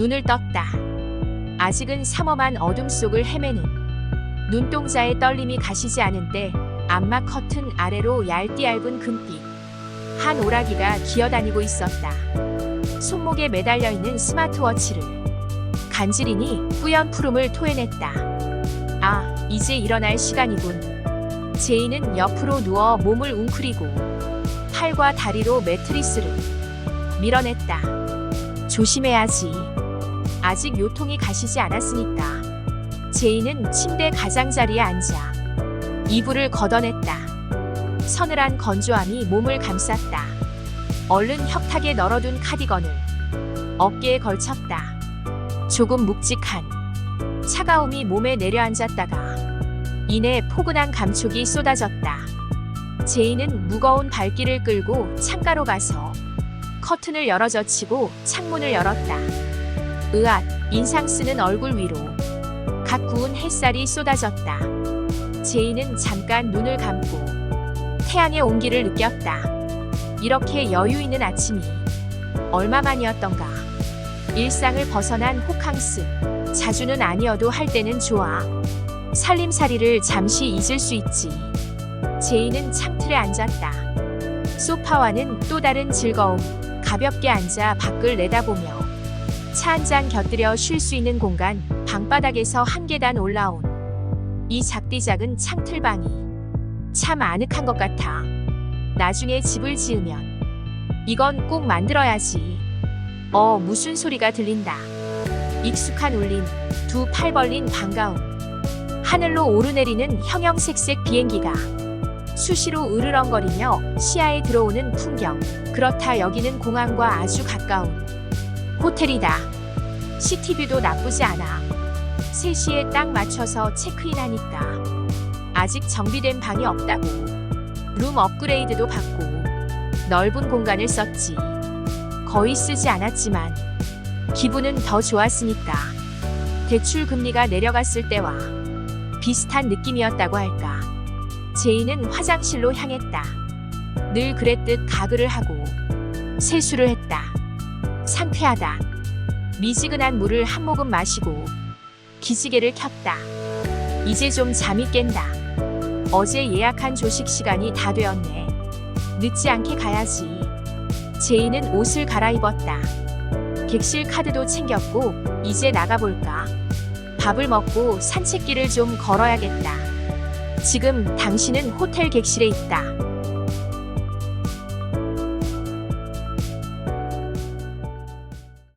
눈을 떴다. 아직은 삼엄한 어둠 속을 헤매는 눈동자의 떨림이 가시지 않은데 안마 커튼 아래로 얇디 얇은 금빛 한 오라기가 기어다니고 있었다. 손목에 매달려 있는 스마트워치를 간지리니 뿌연 푸름을 토해냈다. 아, 이제 일어날 시간이군. 제이는 옆으로 누워 몸을 웅크리고 팔과 다리로 매트리스를 밀어냈다. 조심해야지. 아직 요통이 가시지 않았으니까. 제이는 침대 가장자리에 앉아 이불을 걷어냈다. 서늘한 건조함이 몸을 감쌌다. 얼른 혁탁에 널어둔 카디건을 어깨에 걸쳤다. 조금 묵직한 차가움이 몸에 내려앉았다가 이내 포근한 감촉이 쏟아졌다. 제이는 무거운 발길을 끌고 창가로 가서 커튼을 열어 젖히고 창문을 열었다. 으앗, 인상 쓰는 얼굴 위로 각 구운 햇살이 쏟아졌다. 제이는 잠깐 눈을 감고 태양의 온기를 느꼈다. 이렇게 여유 있는 아침이 얼마만이었던가. 일상을 벗어난 호캉스. 자주는 아니어도 할 때는 좋아. 살림살이를 잠시 잊을 수 있지. 제이는 창틀에 앉았다. 소파와는 또 다른 즐거움. 가볍게 앉아 밖을 내다보며 차 한 잔 곁들여 쉴 수 있는 공간 방바닥에서 한 계단 올라온 이 작디 작은 창틀방이 참 아늑한 것 같아. 나중에 집을 지으면 이건 꼭 만들어야지. 어, 무슨 소리가 들린다. 익숙한 울림, 두 팔 벌린 반가움. 하늘로 오르내리는 형형색색 비행기가 수시로 으르렁거리며 시야에 들어오는 풍경. 그렇다 여기는 공항과 아주 가까운 호텔이다. 시티뷰도 나쁘지 않아. 3시에 딱 맞춰서 체크인하니까. 아직 정비된 방이 없다고. 룸 업그레이드도 받고 넓은 공간을 썼지. 거의 쓰지 않았지만 기분은 더 좋았으니까. 대출 금리가 내려갔을 때와 비슷한 느낌이었다고 할까. 제이는 화장실로 향했다. 늘 그랬듯 가글을 하고 세수를 했다. 상쾌하다. 미지근한 물을 한 모금 마시고 기지개를 켰다. 이제 좀 잠이 깬다. 어제 예약한 조식 시간이 다 되었네. 늦지 않게 가야지. 제이는 옷을 갈아입었다. 객실 카드도 챙겼고 이제 나가볼까. 밥을 먹고 산책길을 좀 걸어야겠다. 지금 당신은 호텔 객실에 있다.